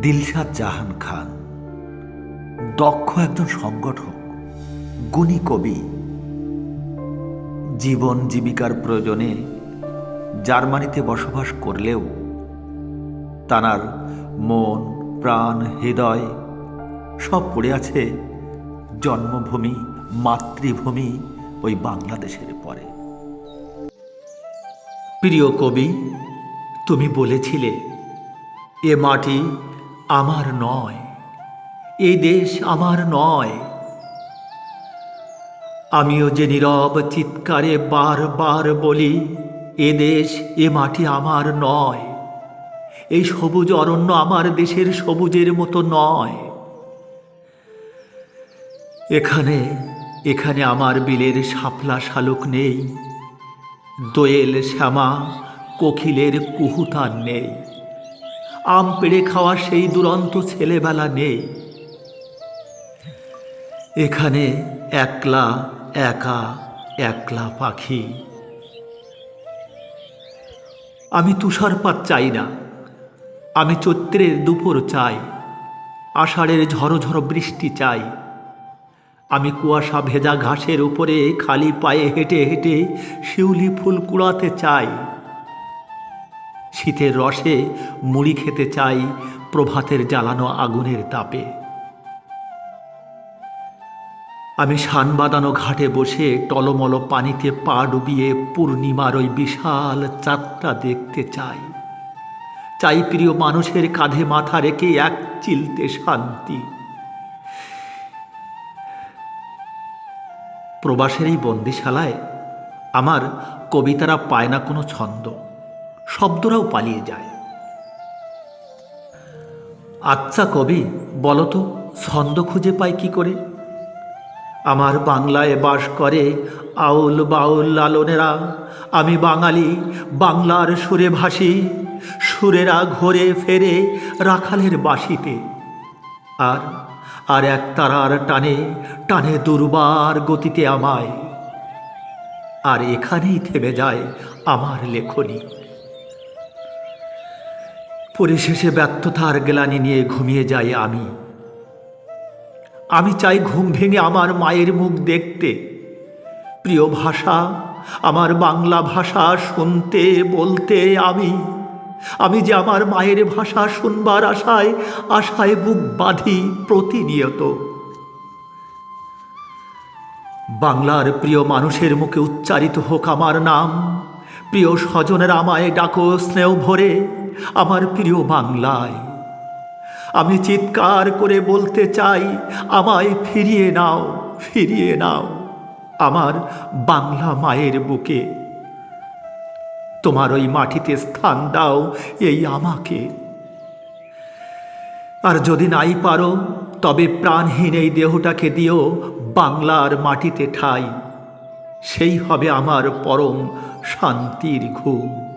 দিলশাদ জাহান খান। দক্ষ একজন সংগঠক, গুণী কবি। জীবন জীবিকার প্রয়োজনে জার্মানিতে বসবাস করলেও তানার মন, প্রাণ, হৃদয় সব পড়ে আছে জন্মভূমি, মাতৃভূমি ওই বাংলাদেশের পরে। প্রিয় কবি, তুমি বলেছিলে, এ মাটি আমার নয়। এই দেশ আমার নয়। আমিও যে নীরব চিৎকারে বারবার বলি, এ দেশ, এ মাটি আমার নয়। এই সবুজ অরণ্য আমার দেশের সবুজের মতো নয়। এখানে এখানে আমার বিলের শাপলা শালুক নেই। দোয়েল শ্যামা, কোকিলের কুহুতান নেই। আম পেড়ে খাওয়া সেই দুরন্ত ছেলেবেলা নেই। এখানে একলা, একা, একলা পাখি। আমি তুষারপাত চাই না। আমি চৈত্রের দুপুর চাই। আষাঢ়ের ঝড়ো বৃষ্টি চাই। আমি কুয়াশা ভেজা ঘাসের উপরে খালি পায়ে হেঁটে হেঁটে শিউলি ফুল কুড়াতে চাই। শীতের রসে মুড়ি খেতে চাই প্রভাতের জ্বালানো আগুনের তাপে। আমি শান বাঁধানো ঘাটে বসে টলমল পানিতে পা ডুবিয়ে পূর্ণিমার ওই বিশাল চাঁদটা দেখতে চাই। চাই প্রিয় মানুষের কাঁধে মাথা রেখে এক চিলতে শান্তি। প্রবাসের এই বন্দিশালায় আমার কবিতারা পায় না কোনো ছন্দ। শব্দরাও পালিয়ে যায়। আচ্ছা কবি বলো তো ছন্দ খুঁজে পায় কি করে? আমার বাংলায় বাস করে আউল বাউল লালনেরা। আমি বাঙালি, বাংলার সুরে ভাসি, সুরেরা ঘোরে ফেরে রাখালের বাসিতে। আর আর এক তারার টানে টানে দুর্বার গতিতে আমায়। আর এখানেই থেমে যায় আমার লেখনী। পরিশেষে ব্যর্থতার গ্লানি নিয়ে ঘুমিয়ে যাই আমি। আমি চাই ঘুম ভেঙে আমার মায়ের মুখ দেখতে। প্রিয় ভাষা, আমার বাংলা ভাষা শুনতে, বলতে আমি। আমি যে আমার মায়ের ভাষা শুনবার আশায় আশায় বুক বাঁধি প্রতিনিয়ত। বাংলার প্রিয় মানুষের মুখে উচ্চারিত হোক আমার নাম। প্রিয় স্বজনের আমায় ডাকো স্নেহ ভরে। আমার প্রিয় বাংলায়। আমি চিৎকার করে বলতে চাই, আমায় ফিরিয়ে নাও ফিরিয়ে নাও আমার বাংলা মায়ের বুকে। তোমার ওই মাটিতে স্থান দাও, এই আমাকে। আর যদি নাই পারো, তবে প্রাণহীন এই দেহটাকে দিও বাংলার মাটিতে ঠাই। সেই হবে আমার পরম শান্তির ঘুম।